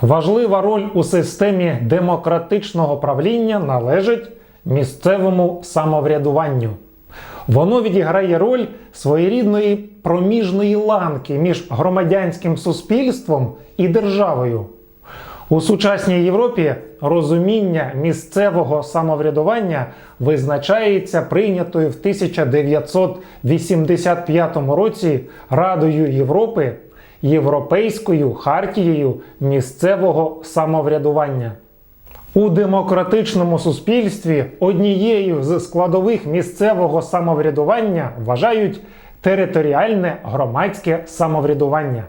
Важлива роль у системі демократичного правління належить місцевому самоврядуванню. Воно відіграє роль своєрідної проміжної ланки між громадянським суспільством і державою. У сучасній Європі розуміння місцевого самоврядування визначається прийнятою в 1985 році Радою Європи Європейською хартією місцевого самоврядування. У демократичному суспільстві однією з складових місцевого самоврядування вважають територіальне громадське самоврядування.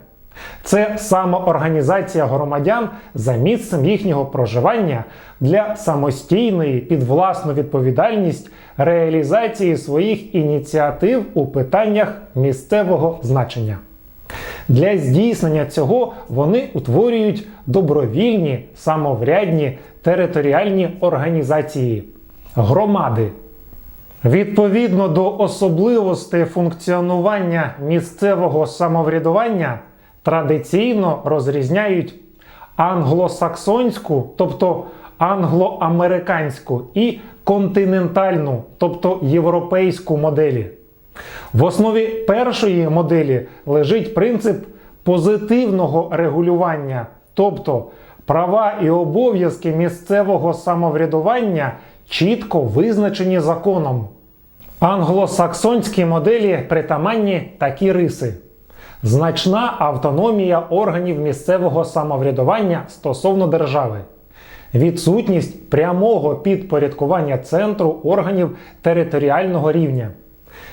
Це самоорганізація громадян за місцем їхнього проживання для самостійної під власну відповідальність реалізації своїх ініціатив у питаннях місцевого значення. Для здійснення цього вони утворюють добровільні самоврядні територіальні організації громади. Відповідно до особливостей функціонування місцевого самоврядування традиційно розрізняють англосаксонську, тобто англоамериканську і континентальну, тобто європейську моделі. В основі першої моделі лежить принцип позитивного регулювання, тобто права і обов'язки місцевого самоврядування чітко визначені законом. Англосаксонській моделі притаманні такі риси: значна автономія органів місцевого самоврядування стосовно держави, відсутність прямого підпорядкування центру органів територіального рівня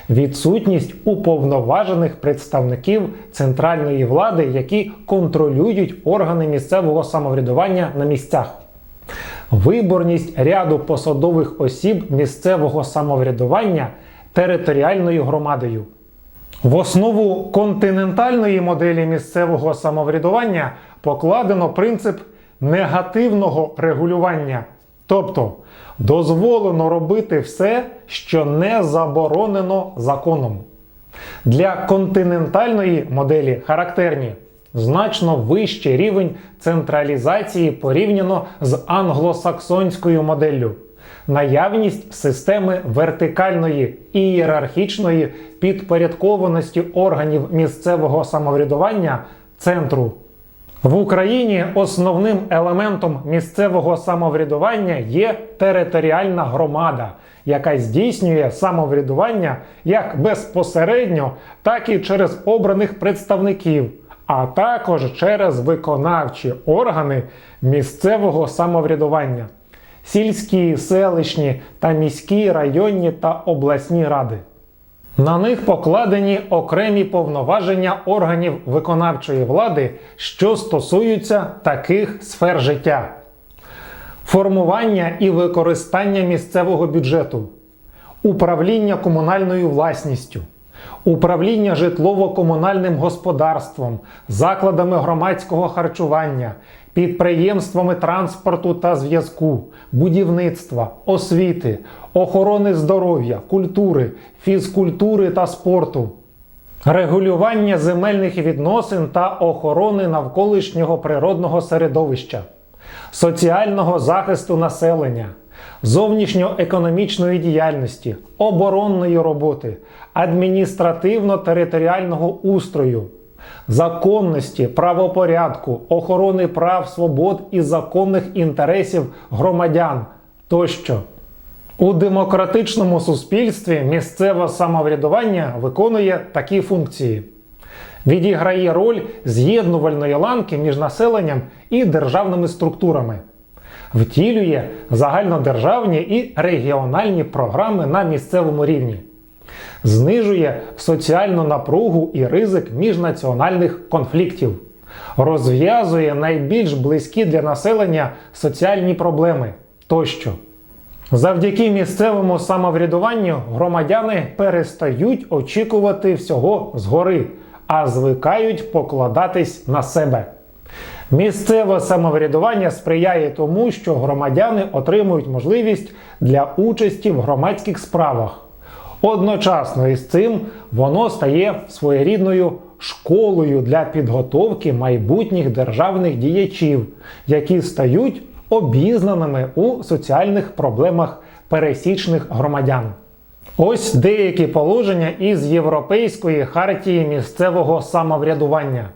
відсутність уповноважених представників центральної влади, які контролюють органи місцевого самоврядування на місцях, виборність ряду посадових осіб місцевого самоврядування територіальною громадою. В основу континентальної моделі місцевого самоврядування покладено принцип негативного регулювання, тобто дозволено робити все, що не заборонено законом. Для континентальної моделі характерні значно вищий рівень централізації порівняно з англосаксонською моделлю, наявність системи вертикальної ієрархічної підпорядкованості органів місцевого самоврядування центру. В Україні основним елементом місцевого самоврядування є територіальна громада, яка здійснює самоврядування як безпосередньо, так і через обраних представників, а також через виконавчі органи місцевого самоврядування, сільські, селищні та міські районні та обласні ради. На них покладені окремі повноваження органів виконавчої влади, що стосуються таких сфер життя: формування і використання місцевого бюджету, управління комунальною власністю, управління житлово-комунальним господарством, закладами громадського харчування, підприємствами транспорту та зв'язку, будівництва, освіти, охорони здоров'я, культури, фізкультури та спорту. Регулювання земельних відносин та охорони навколишнього природного середовища, соціального захисту населення, зовнішньоекономічної діяльності, оборонної роботи, адміністративно-територіального устрою, законності, правопорядку, охорони прав, свобод і законних інтересів громадян тощо. У демократичному суспільстві місцеве самоврядування виконує такі функції: відіграє роль з'єднувальної ланки між населенням і державними структурами, втілює загальнодержавні і регіональні програми на місцевому рівні, знижує соціальну напругу і ризик міжнаціональних конфліктів, розв'язує найбільш близькі для населення соціальні проблеми тощо. Завдяки місцевому самоврядуванню громадяни перестають очікувати всього згори, а звикають покладатись на себе. Місцеве самоврядування сприяє тому, що громадяни отримують можливість для участі в громадських справах, Одночасно із цим воно стає своєрідною школою для підготовки майбутніх державних діячів, які стають обізнаними у соціальних проблемах пересічних громадян. Ось деякі положення із Європейської хартії місцевого самоврядування.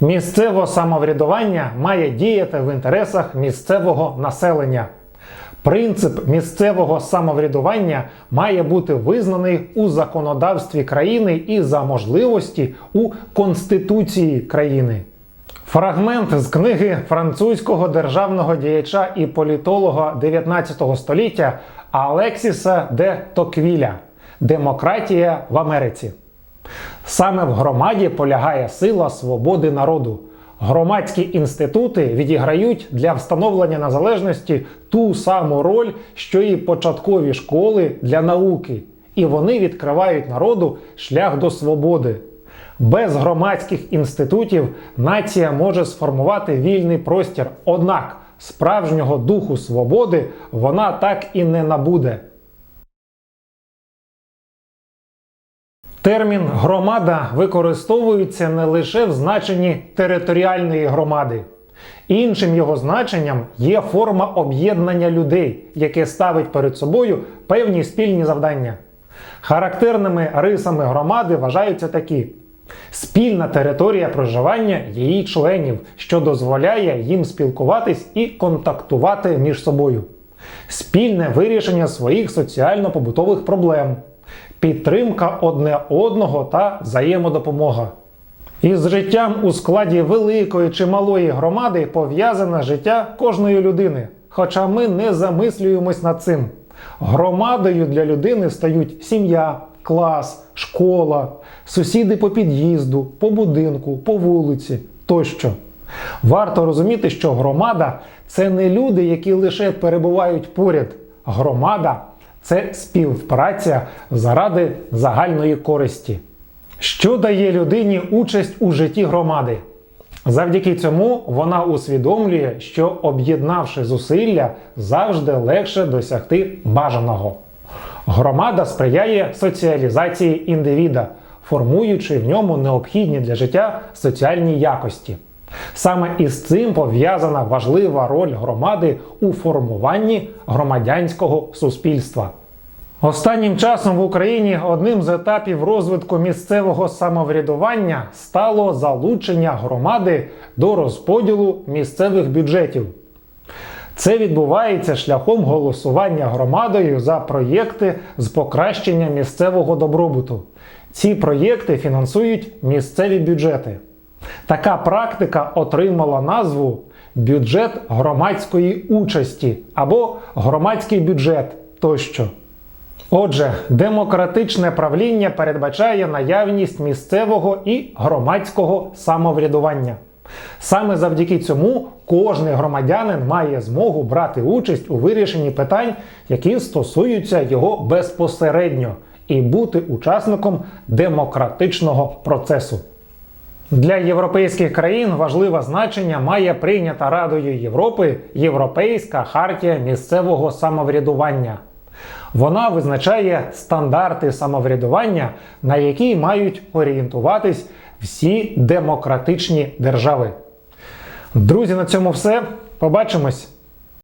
Місцеве самоврядування має діяти в інтересах місцевого населення. Принцип місцевого самоврядування має бути визнаний у законодавстві країни і за можливості у Конституції країни. Фрагмент з книги французького державного діяча і політолога 19 століття Алексіса де Токвіля Демократія в Америці. Саме в громаді полягає сила свободи народу. Громадські інститути відіграють для встановлення незалежності ту саму роль, що і початкові школи для науки, і вони відкривають народу шлях до свободи. Без громадських інститутів нація може сформувати вільний простір, однак справжнього духу свободи вона так і не набуде. Термін громада використовується не лише в значенні територіальної громади. Іншим його значенням є форма об'єднання людей, яке ставить перед собою певні спільні завдання. Характерними рисами громади вважаються такі: спільна територія проживання її членів, що дозволяє їм спілкуватись і контактувати між собою, спільне вирішення своїх соціально-побутових проблем підтримка одне одного та взаємодопомога. Із життям у складі великої чи малої громади пов'язане життя кожної людини. Хоча ми не замислюємось над цим. Громадою для людини стають сім'я, клас, школа, сусіди по під'їзду, по будинку, по вулиці тощо. Варто розуміти, що громада це не люди, які лише перебувають поряд. Громада це співпраця заради загальної користі. Що дає людині участь у житті громади? Завдяки цьому вона усвідомлює, що об'єднавши зусилля, завжди легше досягти бажаного. Громада сприяє соціалізації індивіда, формуючи в ньому необхідні для життя соціальні якості. Саме із цим пов'язана важлива роль громади у формуванні громадянського суспільства. Останнім часом в Україні одним з етапів розвитку місцевого самоврядування стало залучення громади до розподілу місцевих бюджетів. Це відбувається шляхом голосування громадою за проєкти з покращення місцевого добробуту. Ці проєкти фінансують місцеві бюджети. Така практика отримала назву бюджет громадської участі або громадський бюджет тощо. Отже, демократичне правління передбачає наявність місцевого і громадського самоврядування. Саме завдяки цьому кожний громадянин має змогу брати участь у вирішенні питань, які стосуються його безпосередньо, і бути учасником демократичного процесу. Для європейських країн важливе значення має прийнята Радою Європи Європейська хартія місцевого самоврядування. Вона визначає стандарти самоврядування, на які мають орієнтуватись всі демократичні держави. Друзі, на цьому все. Побачимось!